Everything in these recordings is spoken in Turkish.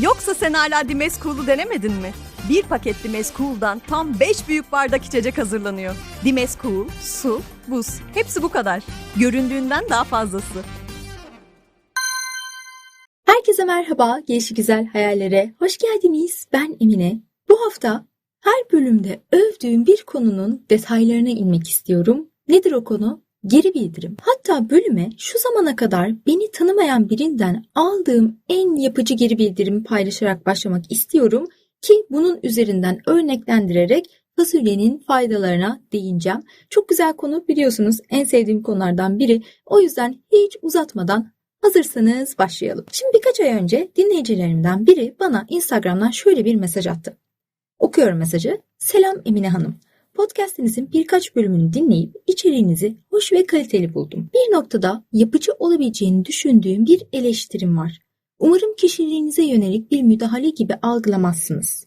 Yoksa sen hala Dimes Cool'u denemedin mi? Bir paket Dimes Cool'dan tam 5 büyük bardak içecek hazırlanıyor. Dimes Cool, su, buz. Hepsi bu kadar. Göründüğünden daha fazlası. Herkese merhaba, gelişi güzel hayallere hoş geldiniz. Ben Emine. Bu hafta her bölümde övdüğüm bir konunun detaylarına inmek istiyorum. Nedir o konu? Geri bildirim. Hatta bölüme şu zamana kadar beni tanımayan birinden aldığım en yapıcı geri bildirimi paylaşarak başlamak istiyorum ki bunun üzerinden örneklendirerek fasulyenin faydalarına değineceğim. Çok güzel konu biliyorsunuz en sevdiğim konulardan biri. O yüzden hiç uzatmadan Hazırsanız başlayalım. Şimdi birkaç ay önce dinleyicilerimden biri bana Instagram'dan şöyle bir mesaj attı. Okuyorum mesajı. Selam Emine Hanım. Podcast'inizin birkaç bölümünü dinleyip içeriğinizi hoş ve kaliteli buldum. Bir noktada yapıcı olabileceğini düşündüğüm bir eleştirim var. Umarım kişiliğinize yönelik bir müdahale gibi algılamazsınız.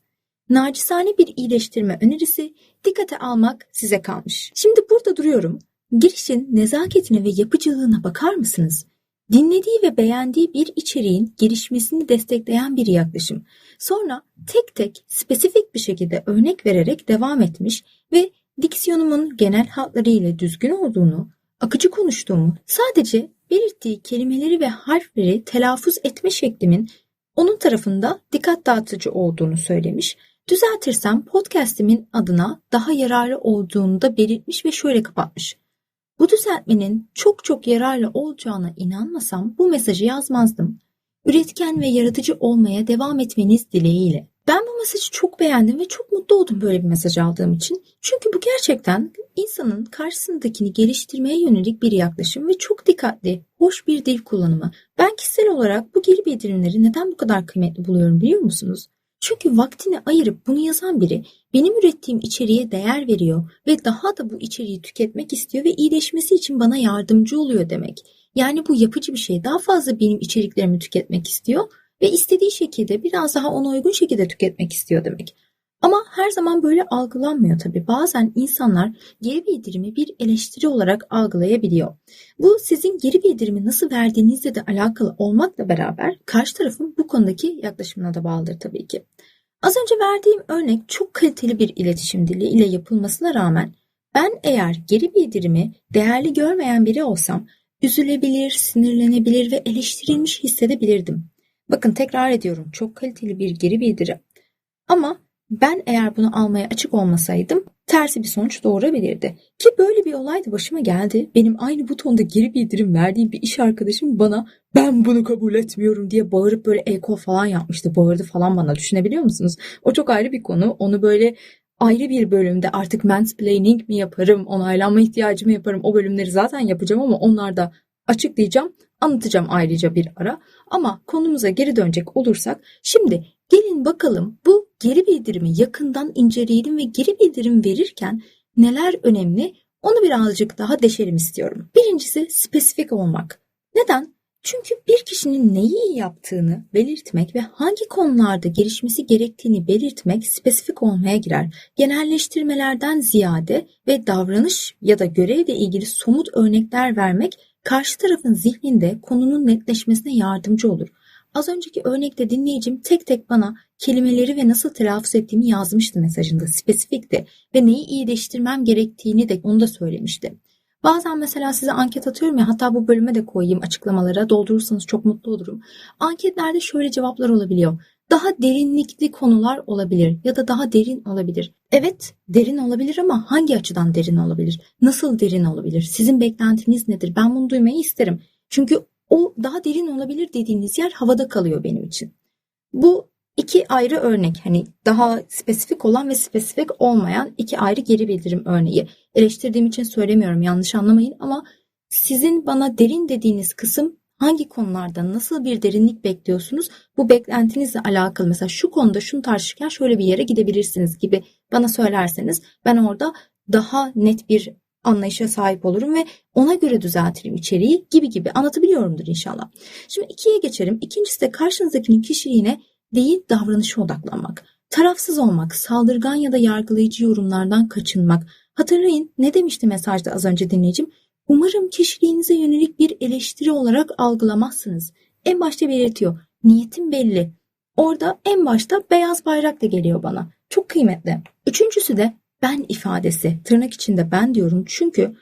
Nacizane bir iyileştirme önerisi dikkate almak size kalmış. Şimdi burada duruyorum. Girişin nezaketine ve yapıcılığına bakar mısınız? Dinlediği ve beğendiği bir içeriğin gelişmesini destekleyen bir yaklaşım. Sonra tek tek spesifik bir şekilde örnek vererek devam etmiş ve diksiyonumun genel hatlarıyla düzgün olduğunu, akıcı konuştuğumu, sadece belirttiği kelimeleri ve harfleri telaffuz etme şeklimin onun tarafında dikkat dağıtıcı olduğunu söylemiş. Düzeltirsem podcast'imin adına daha yararlı olduğunu da belirtmiş ve şöyle kapatmış. Bu düzeltmenin çok çok yararlı olacağına inanmasam bu mesajı yazmazdım. Üretken ve yaratıcı olmaya devam etmeniz dileğiyle. Ben bu mesajı çok beğendim ve çok mutlu oldum böyle bir mesaj aldığım için. Çünkü bu gerçekten insanın karşısındakini geliştirmeye yönelik bir yaklaşım ve çok dikkatli, hoş bir dil kullanımı. Ben kişisel olarak bu geri bildirimleri neden bu kadar kıymetli buluyorum biliyor musunuz? Çünkü vaktini ayırıp bunu yazan biri benim ürettiğim içeriğe değer veriyor ve daha da bu içeriği tüketmek istiyor ve iyileşmesi için bana yardımcı oluyor demek. Yani bu yapıcı bir şey. Daha fazla benim içeriklerimi tüketmek istiyor ve istediği şekilde biraz daha ona uygun şekilde tüketmek istiyor demek. Ama her zaman böyle algılanmıyor tabii. Bazen insanlar geri bildirimi bir eleştiri olarak algılayabiliyor. Bu sizin geri bildirimi nasıl verdiğinizle de alakalı olmakla beraber karşı tarafın bu konudaki yaklaşımına da bağlıdır tabii ki. Az önce verdiğim örnek çok kaliteli bir iletişim dili ile yapılmasına rağmen ben eğer geri bildirimi değerli görmeyen biri olsam üzülebilir, sinirlenebilir ve eleştirilmiş hissedebilirdim. Bakın tekrar ediyorum çok kaliteli bir geri bildirim. Ama ben eğer bunu almaya açık olmasaydım tersi bir sonuç doğurabilirdi. Ki böyle bir olay da başıma geldi. Benim aynı butonda geri bildirim verdiğim bir iş arkadaşım bana ben bunu kabul etmiyorum diye bağırıp böyle eko falan yapmıştı. Bağırdı falan bana düşünebiliyor musunuz? O çok ayrı bir konu. Onu böyle ayrı bir bölümde artık mansplaining mi yaparım, onaylanma ihtiyacı mı yaparım o bölümleri zaten yapacağım ama onlarda açıklayacağım, anlatacağım ayrıca bir ara. Ama konumuza geri dönecek olursak şimdi gelin bakalım bu geri bildirimi yakından inceleyelim ve geri bildirim verirken neler önemli onu birazcık daha deşelim istiyorum. Birincisi spesifik olmak. Neden? Çünkü bir kişinin neyi iyi yaptığını belirtmek ve hangi konularda gelişmesi gerektiğini belirtmek spesifik olmaya girer. Genelleştirmelerden ziyade ve davranış ya da görevle ilgili somut örnekler vermek karşı tarafın zihninde konunun netleşmesine yardımcı olur. Az önceki örnekte dinleyicim tek tek bana kelimeleri ve nasıl telaffuz ettiğimi yazmıştı mesajında. Spesifikti ve neyi iyileştirmem gerektiğini de onu da söylemişti. Bazen mesela size anket atıyorum ya hatta bu bölüme de koyayım açıklamalara doldurursanız çok mutlu olurum. Anketlerde şöyle cevaplar olabiliyor. Daha derinlikli konular olabilir ya da daha derin olabilir. Evet derin olabilir ama hangi açıdan derin olabilir? Nasıl derin olabilir? Sizin beklentiniz nedir? Ben bunu duymayı isterim. Çünkü o daha derin olabilir dediğiniz yer havada kalıyor benim için. Bu iki ayrı örnek hani daha spesifik olan ve spesifik olmayan iki ayrı geri bildirim örneği. Eleştirdiğim için söylemiyorum yanlış anlamayın ama sizin bana derin dediğiniz kısım hangi konularda nasıl bir derinlik bekliyorsunuz bu beklentinizle alakalı mesela şu konuda şunu tartışırken şöyle bir yere gidebilirsiniz gibi bana söylerseniz ben orada daha net bir anlayışa sahip olurum ve ona göre düzeltirim içeriği gibi gibi anlatabiliyorumdur inşallah. Şimdi ikiye geçelim. İkincisi de karşınızdakinin kişiliğine değil davranışa odaklanmak. Tarafsız olmak, saldırgan ya da yargılayıcı yorumlardan kaçınmak. Hatırlayın ne demişti mesajda az önce dinleyicim? Umarım kişiliğinize yönelik bir eleştiri olarak algılamazsınız. En başta belirtiyor. Niyetim belli. Orada en başta beyaz bayrak da geliyor bana. Çok kıymetli. Üçüncüsü de ben ifadesi. Tırnak içinde ben diyorum çünkü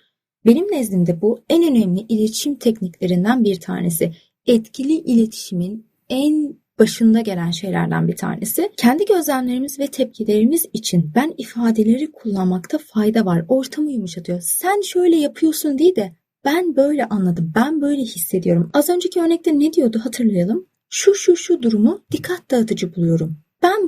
benim nezdimde bu en önemli iletişim tekniklerinden bir tanesi. Etkili iletişimin en başında gelen şeylerden bir tanesi. Kendi gözlemlerimiz ve tepkilerimiz için ben ifadeleri kullanmakta fayda var. Ortamı yumuşatıyor. Sen şöyle yapıyorsun değil de ben böyle anladım, ben böyle hissediyorum. Az önceki örnekte ne diyordu hatırlayalım. Şu şu şu durumu dikkat dağıtıcı buluyorum.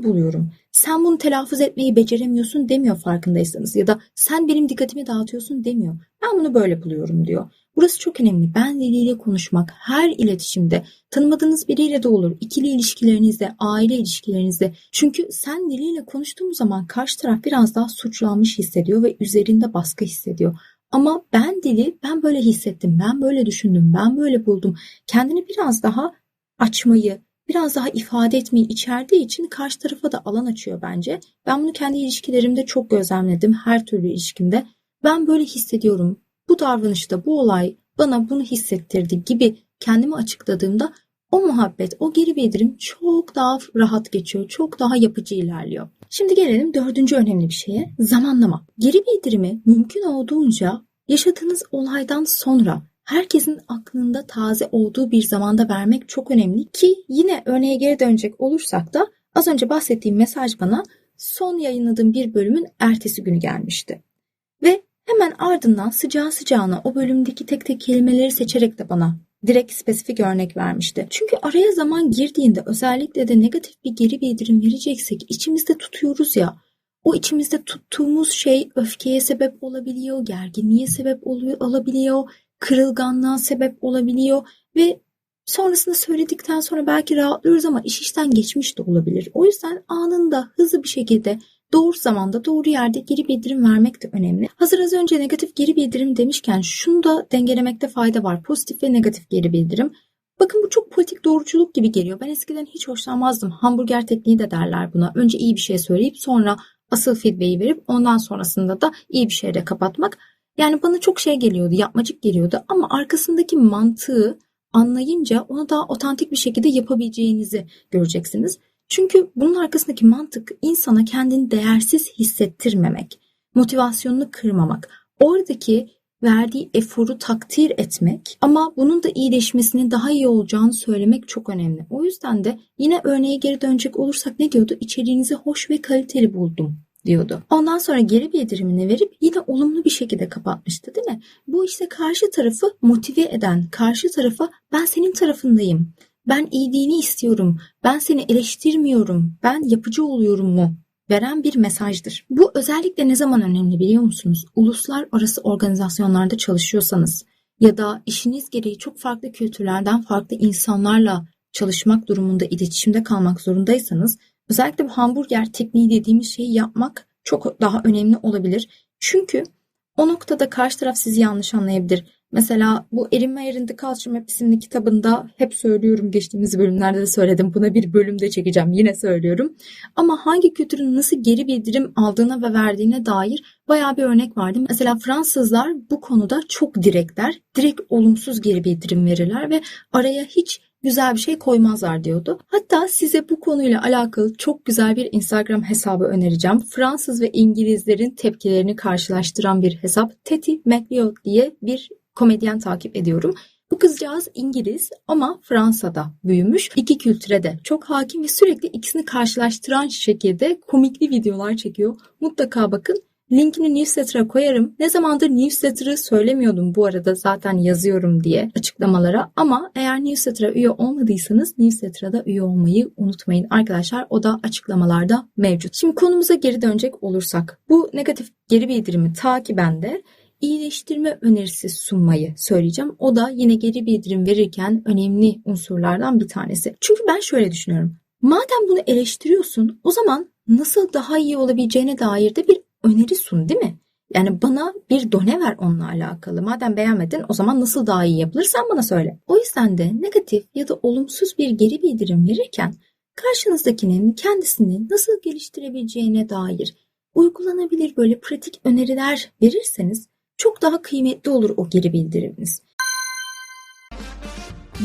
Buluyorum. Sen bunu telaffuz etmeyi beceremiyorsun demiyor farkındaysanız ya da sen benim dikkatimi dağıtıyorsun demiyor. Ben bunu böyle buluyorum diyor. Burası çok önemli. Ben diliyle konuşmak her iletişimde tanımadığınız biriyle de olur. ikili ilişkilerinizde, aile ilişkilerinizde. Çünkü sen diliyle konuştuğumuz zaman karşı taraf biraz daha suçlanmış hissediyor ve üzerinde baskı hissediyor. Ama ben dili ben böyle hissettim, ben böyle düşündüm, ben böyle buldum. Kendini biraz daha açmayı, biraz daha ifade etmeyi içerdiği için karşı tarafa da alan açıyor bence. Ben bunu kendi ilişkilerimde çok gözlemledim. Her türlü ilişkimde. Ben böyle hissediyorum. Bu davranışta bu olay bana bunu hissettirdi gibi kendimi açıkladığımda o muhabbet, o geri bildirim çok daha rahat geçiyor, çok daha yapıcı ilerliyor. Şimdi gelelim dördüncü önemli bir şeye, zamanlama. Geri bildirimi mümkün olduğunca yaşadığınız olaydan sonra herkesin aklında taze olduğu bir zamanda vermek çok önemli ki yine örneğe geri dönecek olursak da az önce bahsettiğim mesaj bana son yayınladığım bir bölümün ertesi günü gelmişti. Ve hemen ardından sıcağı sıcağına o bölümdeki tek tek kelimeleri seçerek de bana direkt spesifik örnek vermişti. Çünkü araya zaman girdiğinde özellikle de negatif bir geri bildirim vereceksek içimizde tutuyoruz ya. O içimizde tuttuğumuz şey öfkeye sebep olabiliyor, gerginliğe sebep oluyor, olabiliyor, kırılganlığa sebep olabiliyor ve sonrasında söyledikten sonra belki rahatlıyoruz ama iş işten geçmiş de olabilir. O yüzden anında hızlı bir şekilde doğru zamanda doğru yerde geri bildirim vermek de önemli. Hazır az önce negatif geri bildirim demişken şunu da dengelemekte fayda var. Pozitif ve negatif geri bildirim. Bakın bu çok politik doğruculuk gibi geliyor. Ben eskiden hiç hoşlanmazdım. Hamburger tekniği de derler buna. Önce iyi bir şey söyleyip sonra asıl feedback'i verip ondan sonrasında da iyi bir şeyle kapatmak. Yani bana çok şey geliyordu, yapmacık geliyordu ama arkasındaki mantığı anlayınca onu daha otantik bir şekilde yapabileceğinizi göreceksiniz. Çünkü bunun arkasındaki mantık insana kendini değersiz hissettirmemek, motivasyonunu kırmamak, oradaki verdiği eforu takdir etmek ama bunun da iyileşmesinin daha iyi olacağını söylemek çok önemli. O yüzden de yine örneğe geri dönecek olursak ne diyordu? İçeriğinizi hoş ve kaliteli buldum diyordu. Ondan sonra geri bildirimini verip yine olumlu bir şekilde kapatmıştı değil mi? Bu işte karşı tarafı motive eden, karşı tarafa ben senin tarafındayım, ben iyiliğini istiyorum, ben seni eleştirmiyorum, ben yapıcı oluyorum mu veren bir mesajdır. Bu özellikle ne zaman önemli biliyor musunuz? Uluslararası organizasyonlarda çalışıyorsanız ya da işiniz gereği çok farklı kültürlerden farklı insanlarla çalışmak durumunda iletişimde kalmak zorundaysanız özellikle bu hamburger tekniği dediğimiz şeyi yapmak çok daha önemli olabilir. Çünkü o noktada karşı taraf sizi yanlış anlayabilir. Mesela bu Erinme Ayarında Culture Map isimli kitabında hep söylüyorum geçtiğimiz bölümlerde de söyledim. Buna bir bölümde çekeceğim yine söylüyorum. Ama hangi kültürün nasıl geri bildirim aldığına ve verdiğine dair bayağı bir örnek vardı. Mesela Fransızlar bu konuda çok direktler. Direkt olumsuz geri bildirim verirler ve araya hiç güzel bir şey koymazlar diyordu. Hatta size bu konuyla alakalı çok güzel bir Instagram hesabı önereceğim. Fransız ve İngilizlerin tepkilerini karşılaştıran bir hesap. Teti McLeod diye bir komedyen takip ediyorum. Bu kızcağız İngiliz ama Fransa'da büyümüş. İki kültüre de çok hakim ve sürekli ikisini karşılaştıran şekilde komikli videolar çekiyor. Mutlaka bakın. Linkini newsletter'a koyarım. Ne zamandır newsletter'ı söylemiyordum bu arada zaten yazıyorum diye açıklamalara. Ama eğer newsletter'a üye olmadıysanız newsletter'a da üye olmayı unutmayın arkadaşlar. O da açıklamalarda mevcut. Şimdi konumuza geri dönecek olursak. Bu negatif geri bildirimi takiben de iyileştirme önerisi sunmayı söyleyeceğim. O da yine geri bildirim verirken önemli unsurlardan bir tanesi. Çünkü ben şöyle düşünüyorum. Madem bunu eleştiriyorsun o zaman nasıl daha iyi olabileceğine dair de bir öneri sun değil mi? Yani bana bir done ver onunla alakalı. Madem beğenmedin o zaman nasıl daha iyi yapılır bana söyle. O yüzden de negatif ya da olumsuz bir geri bildirim verirken karşınızdakinin kendisini nasıl geliştirebileceğine dair uygulanabilir böyle pratik öneriler verirseniz çok daha kıymetli olur o geri bildiriminiz.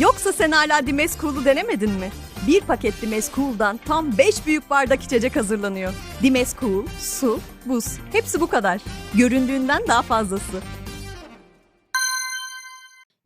Yoksa sen hala Dimes Cool'u denemedin mi? Bir paket Dimes Cool'dan tam 5 büyük bardak içecek hazırlanıyor. Dimes Cool, su, buz. Hepsi bu kadar. Göründüğünden daha fazlası.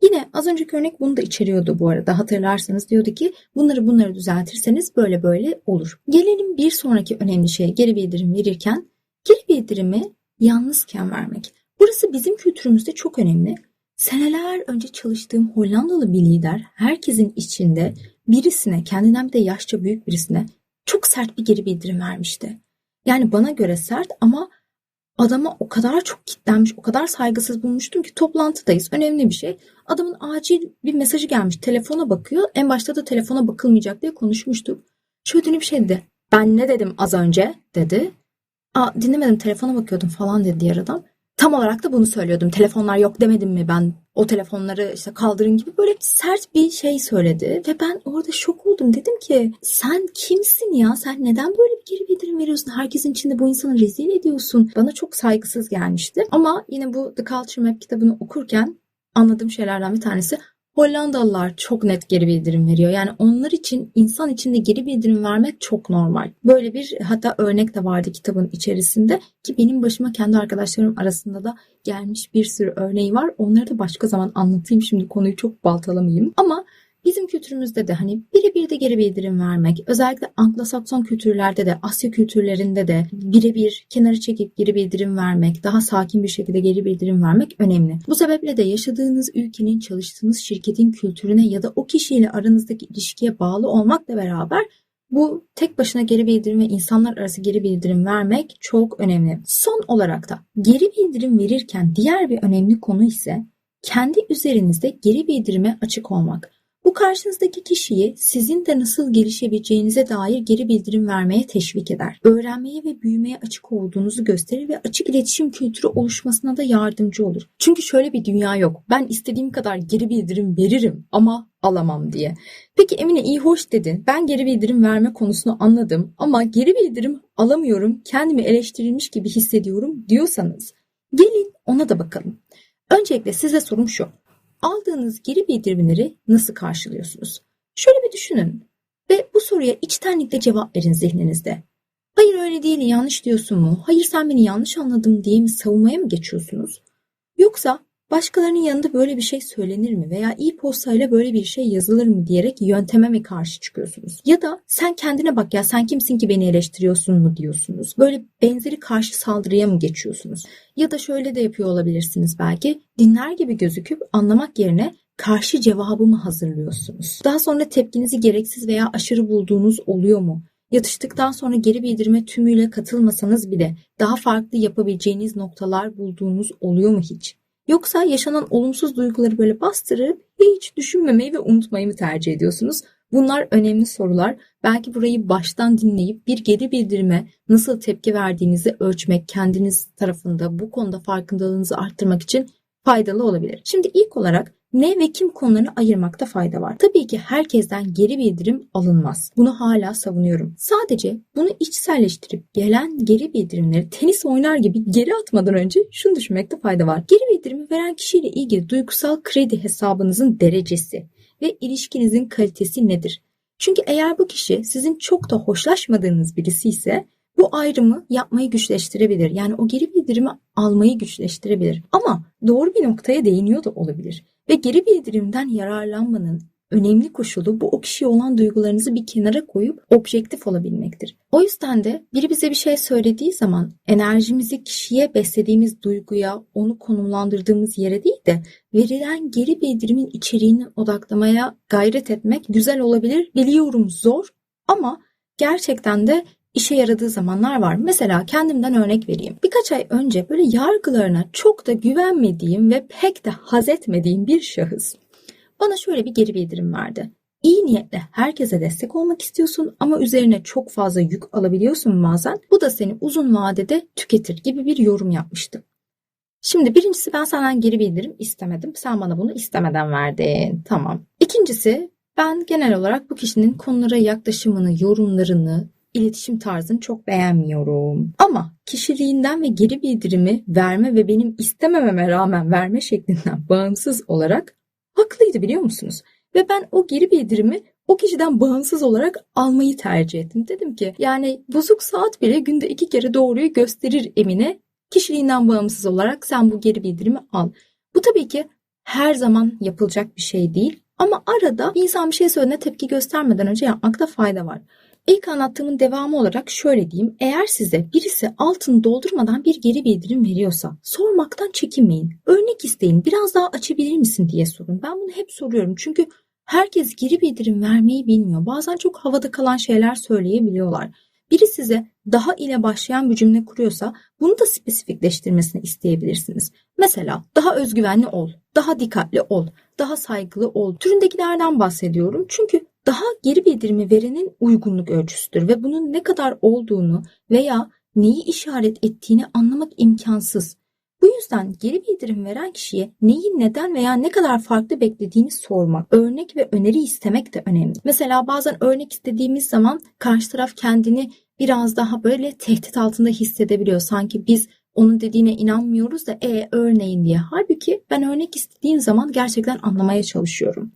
Yine az önceki örnek bunu da içeriyordu bu arada. Hatırlarsanız diyordu ki bunları bunları düzeltirseniz böyle böyle olur. Gelelim bir sonraki önemli şeye geri bildirim verirken geri bildirimi yalnızken vermek. Burası bizim kültürümüzde çok önemli. Seneler önce çalıştığım Hollandalı bir lider herkesin içinde birisine kendinden bir de yaşça büyük birisine çok sert bir geri bildirim vermişti. Yani bana göre sert ama adama o kadar çok kitlenmiş, o kadar saygısız bulmuştum ki toplantıdayız. Önemli bir şey. Adamın acil bir mesajı gelmiş. Telefona bakıyor. En başta da telefona bakılmayacak diye konuşmuştuk. Şöyle dönüp şey dedi. Ben ne dedim az önce dedi. Aa dinlemedim telefona bakıyordum falan dedi diğer adam. Tam olarak da bunu söylüyordum. Telefonlar yok demedim mi ben? O telefonları işte kaldırın gibi böyle sert bir şey söyledi. Ve ben orada şok oldum. Dedim ki sen kimsin ya? Sen neden böyle bir geri bildirim veriyorsun? Herkesin içinde bu insanı rezil ediyorsun. Bana çok saygısız gelmişti. Ama yine bu The Culture Map kitabını okurken anladığım şeylerden bir tanesi Hollandalılar çok net geri bildirim veriyor. Yani onlar için insan içinde geri bildirim vermek çok normal. Böyle bir hatta örnek de vardı kitabın içerisinde ki benim başıma kendi arkadaşlarım arasında da gelmiş bir sürü örneği var. Onları da başka zaman anlatayım. Şimdi konuyu çok baltalamayayım. Ama Bizim kültürümüzde de hani birebir de geri bildirim vermek, özellikle Anglo-Sakson kültürlerde de, Asya kültürlerinde de birebir kenara çekip geri bildirim vermek, daha sakin bir şekilde geri bildirim vermek önemli. Bu sebeple de yaşadığınız ülkenin, çalıştığınız şirketin kültürüne ya da o kişiyle aranızdaki ilişkiye bağlı olmakla beraber bu tek başına geri bildirim ve insanlar arası geri bildirim vermek çok önemli. Son olarak da geri bildirim verirken diğer bir önemli konu ise kendi üzerinizde geri bildirime açık olmak. Bu karşınızdaki kişiyi sizin de nasıl gelişebileceğinize dair geri bildirim vermeye teşvik eder. Öğrenmeye ve büyümeye açık olduğunuzu gösterir ve açık iletişim kültürü oluşmasına da yardımcı olur. Çünkü şöyle bir dünya yok. Ben istediğim kadar geri bildirim veririm ama alamam diye. Peki Emine iyi hoş dedin. Ben geri bildirim verme konusunu anladım ama geri bildirim alamıyorum. Kendimi eleştirilmiş gibi hissediyorum diyorsanız gelin ona da bakalım. Öncelikle size sorum şu aldığınız geri bildirimleri nasıl karşılıyorsunuz? Şöyle bir düşünün ve bu soruya içtenlikle cevap verin zihninizde. Hayır öyle değil yanlış diyorsun mu? Hayır sen beni yanlış anladın diye mi savunmaya mı geçiyorsunuz? Yoksa başkalarının yanında böyle bir şey söylenir mi veya iyi postayla böyle bir şey yazılır mı diyerek yönteme mi karşı çıkıyorsunuz? Ya da sen kendine bak ya sen kimsin ki beni eleştiriyorsun mu diyorsunuz? Böyle benzeri karşı saldırıya mı geçiyorsunuz? Ya da şöyle de yapıyor olabilirsiniz belki dinler gibi gözüküp anlamak yerine karşı cevabı mı hazırlıyorsunuz? Daha sonra tepkinizi gereksiz veya aşırı bulduğunuz oluyor mu? Yatıştıktan sonra geri bildirime tümüyle katılmasanız bile daha farklı yapabileceğiniz noktalar bulduğunuz oluyor mu hiç? Yoksa yaşanan olumsuz duyguları böyle bastırıp hiç düşünmemeyi ve unutmayı mı tercih ediyorsunuz? Bunlar önemli sorular. Belki burayı baştan dinleyip bir geri bildirime nasıl tepki verdiğinizi ölçmek kendiniz tarafında bu konuda farkındalığınızı arttırmak için faydalı olabilir. Şimdi ilk olarak ne ve kim konularını ayırmakta fayda var. Tabii ki herkesten geri bildirim alınmaz. Bunu hala savunuyorum. Sadece bunu içselleştirip gelen geri bildirimleri tenis oynar gibi geri atmadan önce şunu düşünmekte fayda var. Geri bildirimi veren kişiyle ilgili duygusal kredi hesabınızın derecesi ve ilişkinizin kalitesi nedir? Çünkü eğer bu kişi sizin çok da hoşlaşmadığınız birisi ise bu ayrımı yapmayı güçleştirebilir. Yani o geri bildirimi almayı güçleştirebilir. Ama doğru bir noktaya değiniyor da olabilir. Ve geri bildirimden yararlanmanın önemli koşulu bu o kişiye olan duygularınızı bir kenara koyup objektif olabilmektir. O yüzden de biri bize bir şey söylediği zaman enerjimizi kişiye beslediğimiz duyguya, onu konumlandırdığımız yere değil de verilen geri bildirimin içeriğini odaklamaya gayret etmek güzel olabilir. Biliyorum zor ama gerçekten de işe yaradığı zamanlar var. Mesela kendimden örnek vereyim. Birkaç ay önce böyle yargılarına çok da güvenmediğim ve pek de haz etmediğim bir şahıs bana şöyle bir geri bildirim verdi. İyi niyetle herkese destek olmak istiyorsun ama üzerine çok fazla yük alabiliyorsun bazen. Bu da seni uzun vadede tüketir gibi bir yorum yapmıştı. Şimdi birincisi ben senden geri bildirim istemedim. Sen bana bunu istemeden verdin. Tamam. İkincisi ben genel olarak bu kişinin konulara yaklaşımını, yorumlarını, iletişim tarzını çok beğenmiyorum. Ama kişiliğinden ve geri bildirimi verme ve benim istemememe rağmen verme şeklinden bağımsız olarak haklıydı biliyor musunuz? Ve ben o geri bildirimi o kişiden bağımsız olarak almayı tercih ettim. Dedim ki yani bozuk saat bile günde iki kere doğruyu gösterir Emine. Kişiliğinden bağımsız olarak sen bu geri bildirimi al. Bu tabii ki her zaman yapılacak bir şey değil. Ama arada bir insan bir şey söylediğinde tepki göstermeden önce yapmakta fayda var. İlk anlattığımın devamı olarak şöyle diyeyim. Eğer size birisi altını doldurmadan bir geri bildirim veriyorsa sormaktan çekinmeyin. Örnek isteyin. Biraz daha açabilir misin diye sorun. Ben bunu hep soruyorum. Çünkü herkes geri bildirim vermeyi bilmiyor. Bazen çok havada kalan şeyler söyleyebiliyorlar. Biri size daha ile başlayan bir cümle kuruyorsa bunu da spesifikleştirmesini isteyebilirsiniz. Mesela daha özgüvenli ol, daha dikkatli ol, daha saygılı ol türündekilerden bahsediyorum. Çünkü daha geri bildirimi verenin uygunluk ölçüsüdür ve bunun ne kadar olduğunu veya neyi işaret ettiğini anlamak imkansız. Bu yüzden geri bildirim veren kişiye neyi neden veya ne kadar farklı beklediğini sormak, örnek ve öneri istemek de önemli. Mesela bazen örnek istediğimiz zaman karşı taraf kendini biraz daha böyle tehdit altında hissedebiliyor. Sanki biz onun dediğine inanmıyoruz da e örneğin diye. Halbuki ben örnek istediğim zaman gerçekten anlamaya çalışıyorum.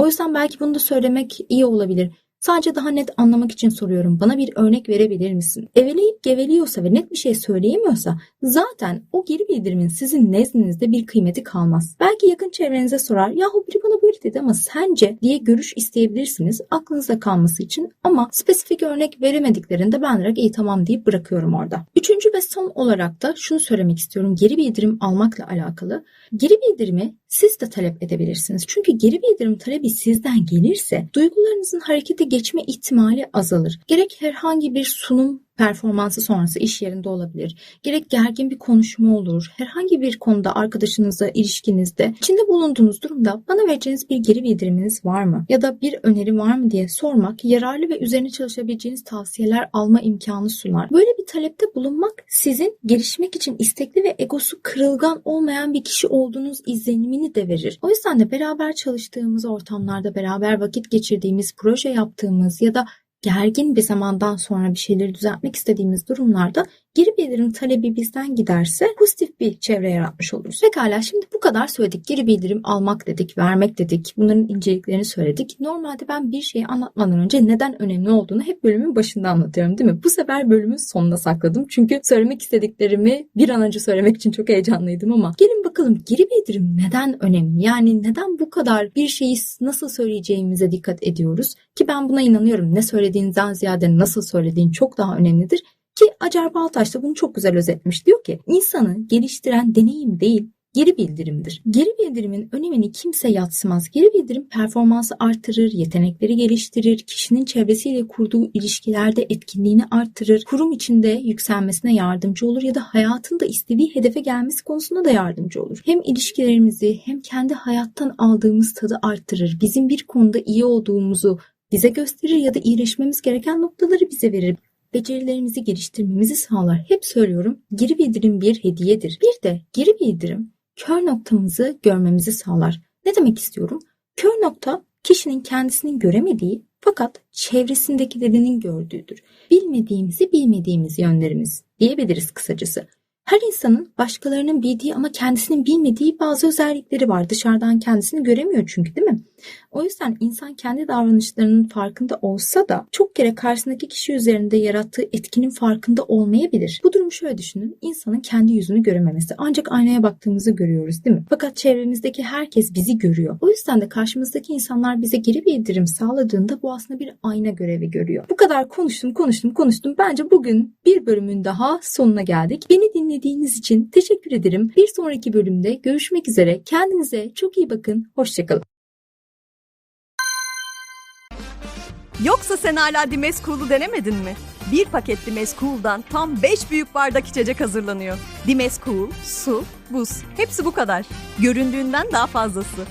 O yüzden belki bunu da söylemek iyi olabilir. Sadece daha net anlamak için soruyorum. Bana bir örnek verebilir misin? Eveleyip geveliyorsa ve net bir şey söyleyemiyorsa zaten o geri bildirimin sizin nezdinizde bir kıymeti kalmaz. Belki yakın çevrenize sorar. Yahu biri bana böyle dedi ama sence diye görüş isteyebilirsiniz aklınızda kalması için. Ama spesifik örnek veremediklerinde ben direkt iyi tamam deyip bırakıyorum orada. Üçüncü ve son olarak da şunu söylemek istiyorum. Geri bildirim almakla alakalı. Geri bildirimi siz de talep edebilirsiniz. Çünkü geri bildirim talebi sizden gelirse duygularınızın harekete geçme ihtimali azalır. Gerek herhangi bir sunum performansı sonrası iş yerinde olabilir. Gerek gergin bir konuşma olur. Herhangi bir konuda arkadaşınızla, ilişkinizde, içinde bulunduğunuz durumda bana vereceğiniz bir geri bildiriminiz var mı? Ya da bir öneri var mı diye sormak yararlı ve üzerine çalışabileceğiniz tavsiyeler alma imkanı sunar. Böyle bir talepte bulunmak sizin gelişmek için istekli ve egosu kırılgan olmayan bir kişi olduğunuz izlenimini de verir. O yüzden de beraber çalıştığımız ortamlarda, beraber vakit geçirdiğimiz, proje yaptığımız ya da gergin bir zamandan sonra bir şeyleri düzeltmek istediğimiz durumlarda geri bildirim talebi bizden giderse pozitif bir çevre yaratmış oluruz. Pekala şimdi bu kadar söyledik. Geri bildirim almak dedik, vermek dedik. Bunların inceliklerini söyledik. Normalde ben bir şeyi anlatmadan önce neden önemli olduğunu hep bölümün başında anlatıyorum değil mi? Bu sefer bölümün sonuna sakladım. Çünkü söylemek istediklerimi bir an önce söylemek için çok heyecanlıydım ama gelin bakalım geri bildirim neden önemli? Yani neden bu kadar bir şeyi nasıl söyleyeceğimize dikkat ediyoruz? Ki ben buna inanıyorum. Ne söylediğinizden ziyade nasıl söylediğin çok daha önemlidir. Ki Acar Baltaş da bunu çok güzel özetmiş. Diyor ki insanı geliştiren deneyim değil geri bildirimdir. Geri bildirimin önemini kimse yatsımaz. Geri bildirim performansı artırır, yetenekleri geliştirir, kişinin çevresiyle kurduğu ilişkilerde etkinliğini artırır, kurum içinde yükselmesine yardımcı olur ya da hayatında istediği hedefe gelmesi konusunda da yardımcı olur. Hem ilişkilerimizi hem kendi hayattan aldığımız tadı artırır. Bizim bir konuda iyi olduğumuzu bize gösterir ya da iyileşmemiz gereken noktaları bize verir becerilerimizi geliştirmemizi sağlar. Hep söylüyorum geri bildirim bir hediyedir. Bir de geri bildirim kör noktamızı görmemizi sağlar. Ne demek istiyorum? Kör nokta kişinin kendisinin göremediği fakat çevresindekilerinin gördüğüdür. Bilmediğimizi bilmediğimiz yönlerimiz diyebiliriz kısacası. Her insanın başkalarının bildiği ama kendisinin bilmediği bazı özellikleri var. Dışarıdan kendisini göremiyor çünkü değil mi? O yüzden insan kendi davranışlarının farkında olsa da çok kere karşısındaki kişi üzerinde yarattığı etkinin farkında olmayabilir. Bu durumu şöyle düşünün. İnsanın kendi yüzünü görememesi. Ancak aynaya baktığımızı görüyoruz değil mi? Fakat çevremizdeki herkes bizi görüyor. O yüzden de karşımızdaki insanlar bize geri bildirim sağladığında bu aslında bir ayna görevi görüyor. Bu kadar konuştum konuştum konuştum. Bence bugün bir bölümün daha sonuna geldik. Beni dinlediğiniz için teşekkür ederim. Bir sonraki bölümde görüşmek üzere. Kendinize çok iyi bakın. Hoşçakalın. Yoksa sen hala Dimes Cool'u denemedin mi? Bir paket Dimes Cool'dan tam 5 büyük bardak içecek hazırlanıyor. Dimes Cool, su, buz hepsi bu kadar. Göründüğünden daha fazlası.